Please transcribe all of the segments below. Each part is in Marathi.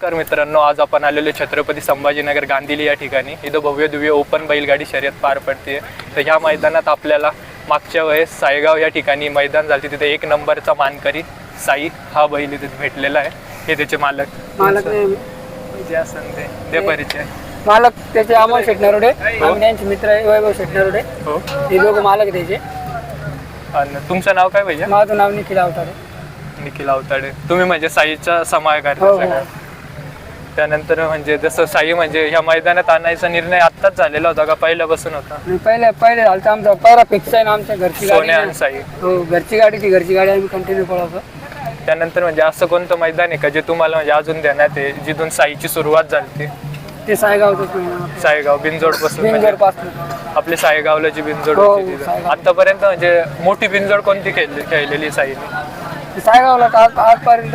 नमस्कार मित्रांनो आज आपण आलेलो छत्रपती संभाजीनगर गांधीली या ठिकाणी. इथं भव्य दिव्य ओपन बैलगाडी शर्यत पार पडते तर ह्या मैदानात आपल्याला मागच्या वेळेस सायगाव या ठिकाणी मैदान झाले तिथे एक नंबरचा मानकरी साई हा बैल इथे भेटलेला आहे. हे त्याचे मालक. मालक जे ते. परिचय. मालक त्याचे अमोल शेटणारोडे आम्ही त्यांचे मित्र आहे वैभव शेटणारोडे हो. हे लोक मालक आहे त्याचे. आणि तुमचं नाव काय भैया? माझं नाव निखिल अवतारे निखिल अवताडे. तुम्ही म्हणजे साईचा समायकार हो, हो. त्यानंतर म्हणजे जसं साई म्हणजे ह्या मैदानात आणायचा निर्णय आत्ताच झालेला होता का पहिल्यापासून होता? आणि पहिले पहिले झालं तर आमचा पहिला फिक्स आहे ना आमच्या घरची गाडी. सोन्या आणि आहे. साई. हो घरची गाडी ती घरची गाडी आम्ही कंटिन्यू पळवतो. त्यानंतर म्हणजे असं कोणतं मैदान आहे का जे तुम्हाला म्हणजे अजून देण्यात आहे जिथून साईची सुरुवात झाली ते? सायगावचंच नाही सायगाव बिनजोडपासून बिनजोड म्हणजे पासून. आपली सायगावला जी बिनजोड हो, होती तिथं. सायगाव. आतापर्यंत म्हणजे मोठी बिनजोड कोणती खेळली खेळलेली साईने? ते सायगावला आज आजपर्यंत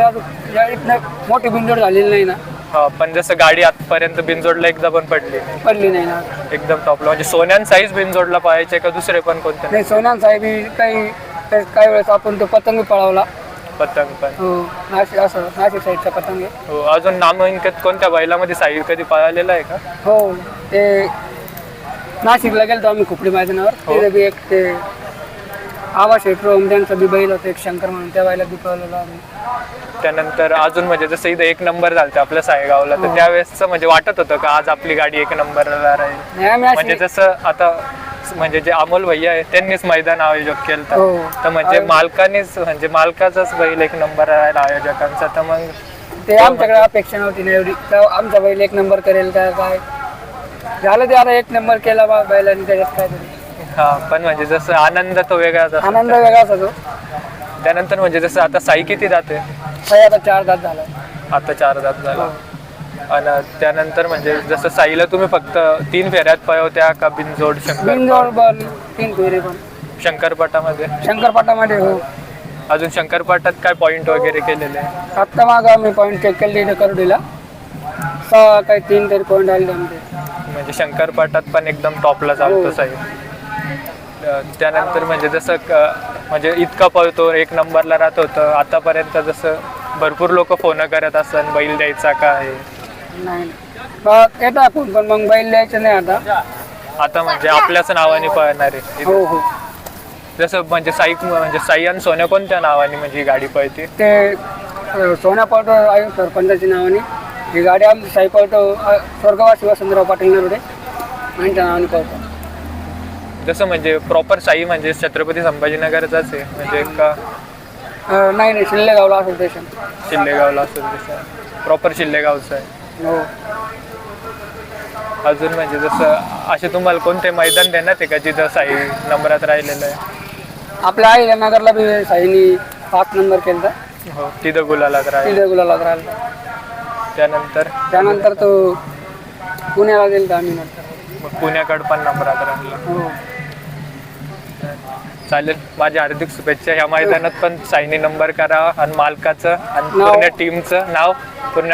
या इथनं मोठी बिनजोड झालेली नाही ना. हा पण जसं गाडी आतापर्यंत बिनजोडला एकदा पण पडली नाही. पडली नाही ना. एकदम टॉपला म्हणजे सोन्यान साईज बिनजोडला पाहायचे का दुसरे पण कोणते? नाही सोन्यान साहेब ही काही काही काही वेळेस आपण तो पतंग पळवला. पतंग पण. हो नाशिक असं नाशिक साईडचा पतंग आहे. हो अजून नामांकित कोणत्या बैलामध्ये साई कधी पळालेला आहे का? हो ते नाशिकला गेलो आम्ही खुपडी मैदानावर. हो. तिथे बी एक ते आवा शेटरो त्यांचा बी बैल होता एक शंकर म्हणून त्या बैला बी आम्ही. त्यानंतर अजून म्हणजे जसं इथं एक नंबर झालता आपल्या सायगावला तर त्यावेळेस म्हणजे वाटत होतं का आज आपली गाडी एक नंबरला राहील? नाही आम्ही अशी म्हणजे जसं आता म्हणजे जे अमोल भैया आहे त्यांनीच मैदान आयोजक केलं हो. तर म्हणजे मालकानेच म्हणजे मालकाचाच बैल एक नंबर राहिला आयोजकांचा तर मग ते आमच्याकडे अपेक्षा नव्हती ना एवढी. का आमचा बैल एक नंबर करेल का काय? झालं ते आता एक नंबर केला बा बैलांनी त्याच्यात काय तरी हा पण म्हणजे जसं आनंद तो वेगळाच असतो. आनंद वेगळाच होतो त्यानंतर म्हणजे जसं आता साई किती जाते साई आता चार दात झाला. आता चार जात झाला. आणि त्यानंतर म्हणजे जसं साईला तुम्ही फक्त तीन फेऱ्यात पळवत्या का बिनजोड शंकर बिनजोड बॉल तीन फेरे पण. शंकरपटामध्ये? शंकरपाटामध्ये हो. अजून शंकरपाटात काय पॉइंट वगैरे केलेले आहे? आत्ता मागं आम्ही पॉईंट चेक केले इथे करोडीला. सहा काही तीन तरी पॉईंट आले आमचे. म्हणजे शंकरपाटात पण एकदम टॉपला चालतो हो. साई. अं, त्यानंतर म्हणजे जसं क- म्हणजे इतका पळतो एक नंबरला राहत होतं. आतापर्यंत जसं भरपूर लोक फोन करत असतात बैल द्यायचा का आहे? येतात फोन पण मग बैल द्यायचं नाही आता. आता म्हणजे आपल्याच नावाने पळणार आहे. हो हो. जसं म्हणजे साई म्हणजे साई आणि सोन्या कोणत्या नावाने म्हणजे ही गाडी पळते? ते सोन्या पळतो आहे सरपंचाच्या नावाने. ही गाडी आमची साई पळतो स्वर्गवासी वसंतराव पाटील नरोडे यांच्या नावाने पळतो. जसं म्हणजे प्रॉपर साई म्हणजे छत्रपती संभाजीनगरचाच आहे. म्हणजे का अ, नाही नाही शिल्लेगावला असोसिएशन शिल्लेगावला असेल तसं प्रॉपर शिल्लेगावचं आहे. हो. अजून म्हणजे जसं असे तुम्हाला कोणते मैदान देण्यात आहे का जिथं साई नंबरात राहिलेलं आहे? आपल्या आई नगरला बी साईनी पाच नंबर केला हो तिथं गुलालात राहील. तिथे गुलाला राहिला. त्यानंतर? त्यानंतर तो पुण्याला गेलो आम्ही नंतर. मग पुण्याकडं पण नंबरात राहिला हो. चालेल माझ्या हार्दिक शुभेच्छा. ह्या मैदानात पण साईनी नंबर करा आणि मालकाचं आणि पूर्ण टीमचं नाव पूर्ण